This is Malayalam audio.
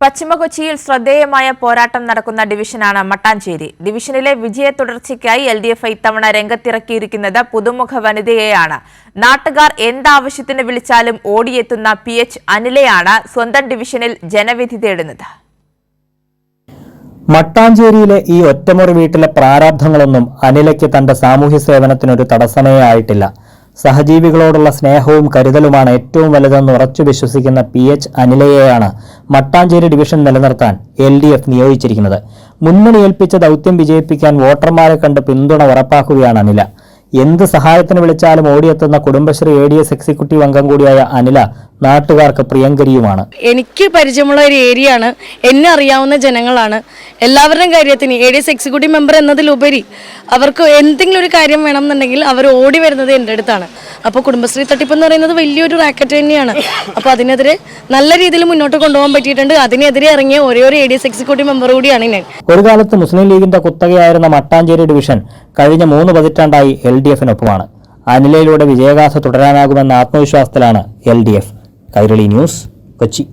പശ്ചിമ കൊച്ചിയിൽ ശ്രദ്ധേയമായ പോരാട്ടം നടക്കുന്ന ഡിവിഷനാണ് മട്ടാഞ്ചേരി. ഡിവിഷനിലെ വിജയ തുടർച്ചയ്ക്കായി എൽ ഡി എഫ് ഇത്തവണ രംഗത്തിറക്കിയിരിക്കുന്നത് പുതുമുഖ വനിതയെയാണ്. നാട്ടുകാർ എന്താവശ്യത്തിന് വിളിച്ചാലും ഓടിയെത്തുന്ന പി എച്ച് അനിലയാണ് സ്വന്തം ഡിവിഷനിൽ ജനവിധി തേടുന്നത്. മട്ടാഞ്ചേരിയിലെ ഈ ഒറ്റമുറി വീട്ടിലെ പ്രാരാബ്ധങ്ങളൊന്നും അനിലയ്ക്ക് തന്റെ സാമൂഹ്യ സേവനത്തിനൊരു തടസ്സമേ ആയിട്ടില്ല. സഹജീവികളോടുള്ള സ്നേഹവും കരുതലുമാണ് ഏറ്റവും വലുതെന്ന് ഉറച്ചു വിശ്വസിക്കുന്ന പി എച്ച് അനിലയെയാണ് മട്ടാഞ്ചേരി ഡിവിഷൻ നിലനിർത്താൻ എൽ ഡി എഫ് നിയോഗിച്ചിരിക്കുന്നത്. മുന്നണി ഏൽപ്പിച്ച ദൗത്യം വിജയിപ്പിക്കാൻ വോട്ടർമാരെ കണ്ട് പിന്തുണ ഉറപ്പാക്കുകയാണ് അനില. എന്ത് സഹായത്തിന് വിളിച്ചാലും ഓടിയെത്തുന്ന Kudumbashree A D S executive അംഗം കൂടിയായ അനില നാട്ടുകാർക്ക് പ്രിയങ്കരിയുമാണ്. എനിക്ക് പരിചയമുള്ള ഒരു ഏരിയ ആണ് എന്നെ അറിയാവുന്ന ജനങ്ങളാണ്. എല്ലാവരുടെയും കാര്യത്തിന് A D S executive member എന്നതിലുപരി അവർക്ക് എന്തെങ്കിലും ഒരു കാര്യം വേണം എന്നുണ്ടെങ്കിൽ അവർ ഓടി വരുന്നത് എന്റെ അടുത്താണ്. അപ്പോൾ കുടുംബശ്രീ തട്ടിപ്പ് എന്ന് പറയുന്നത് വലിയൊരു റാക്കറ്റ് തന്നെയാണ്. അപ്പോൾ അതിനെതിരെ നല്ല രീതിയിൽ മുന്നോട്ട് കൊണ്ടുപോകാൻ പറ്റിയിട്ടുണ്ട്. അതിനെതിരെ ഇറങ്ങിയ ഒരേ ഒരു A D S executive member കൂടിയാണ് ഞാൻ. ഒരു കാലത്ത് മുസ്ലിം ലീഗിന്റെ കുത്തകയായിരുന്ന മട്ടാഞ്ചേരി ഡിവിഷൻ കഴിഞ്ഞ മൂന്ന് പതിറ്റാണ്ടായി എൽ ഡി എഫിനൊപ്പമാണ് അനിലയിലൂടെ വിജയഗാഥ തുടരാനാകുമെന്ന ആത്മവിശ്വാസത്തിലാണ് L D F Kairali news ಕಚ್ಚಿ